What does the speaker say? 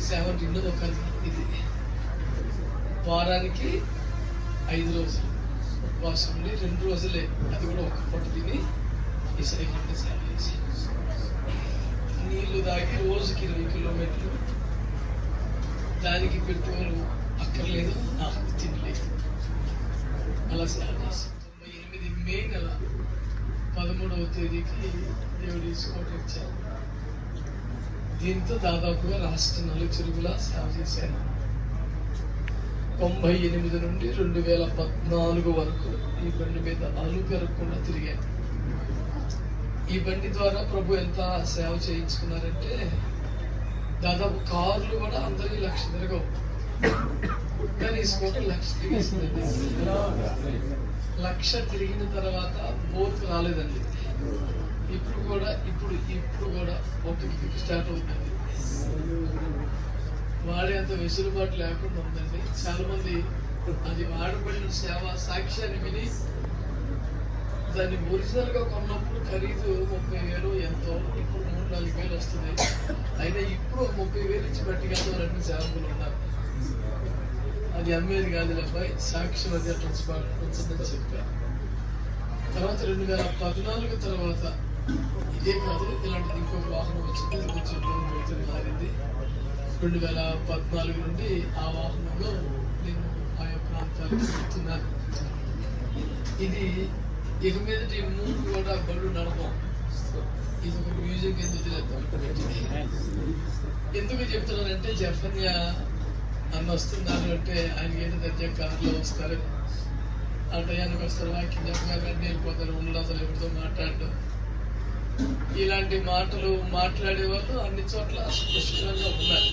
సేవ ఒక ఇది. వారానికి ఐదు రోజులు. ఉపవాసం ఉండి రెండు రోజులే. అది కూడా ఒక పూట తిని ఇసరికి సైకిల్ సేవ చేసి. నీళ్ళు తాగి రోజుకి ఇరవై కిలోమీటర్లు. దానికి పెట్రోల్ అక్కర్లేదు. నాకు తినలేదు. అలా సేవ చేసి. తొంభై ఎనిమిది మే నెల పదమూడవ తేదీకి దేవుడు తీసుకోవటం ఇచ్చారు దీంతో దాదాపుగా రాష్ట్ర నలుచెరుగులా సేవ చేశాను తొంభై ఎనిమిది నుండి రెండు వేల పద్నాలుగు వరకు ఈ బండి మీద అలు పెరగకుండా తిరిగాను ఈ బండి ద్వారా ప్రభు ఎంత సేవ చేయించుకున్నారంటే దాదాపు కార్లు కూడా అందరికీ లక్ష తిరగవు కానీ స్కూటర్ లక్ష తిరిగేసిందండి. లక్ష తిరిగిన తర్వాత బోర్కు రాలేదండి. ఇప్పుడు కూడా ఇప్పుడు మొత్తం స్టార్ట్ అవుతుంది. వాడేంత వెసులుబాటు లేకుండా ఉందండి. చాలా మంది అది వాడబడిన సేవ సాక్ష్యాన్ని విని దాన్ని ఒరిజినల్గా కొన్నప్పుడు ఖరీదు ముప్పై వేలు ఎంతో ఇప్పుడు మూడు నాలుగు వేలు వస్తుంది. అయినా ఇప్పుడు ముప్పై వేలు ఇచ్చి పట్టుకెళ్తారని సేవకులు ఉన్నారు. అది అమ్మేది కాదు అబ్బాయి సాక్ష్యం అది ఉంచదని చెప్పారు. తర్వాత రెండు వేల పద్నాలుగు తర్వాత ఇదే కాదు ఇలాంటిది ఇంకొక వాహనం వచ్చింది. కొంచెం ఇబ్బంది పెడుతుంది మారింది రెండు వేల పద్నాలుగు నుండి ఆ వాహనంలో నేను ఆయా ప్రాంతాలకు వెళ్తున్నాను ఇది ఇక మీదటి మూడు కూడా బళ్ళు నడపం. ఇది ఒక మ్యూజియం కింద వదిలేద్దాం. ఎందుకు చెప్తున్నానంటే జఫన్యా అన్న వస్తున్నారు అంటే ఆయన ఏదో దగ్గర వస్తారు. ఆ టయానికి వస్తారు. వాక్యం చెప్పగానే వెళ్ళిపోతారు. ఉండదు అసలు ఎవరితో మాట్లాడడం ఇలాంటి మాటలు మాట్లాడే వాళ్ళు అన్ని చోట్ల పుష్కలంగా ఉన్నారు.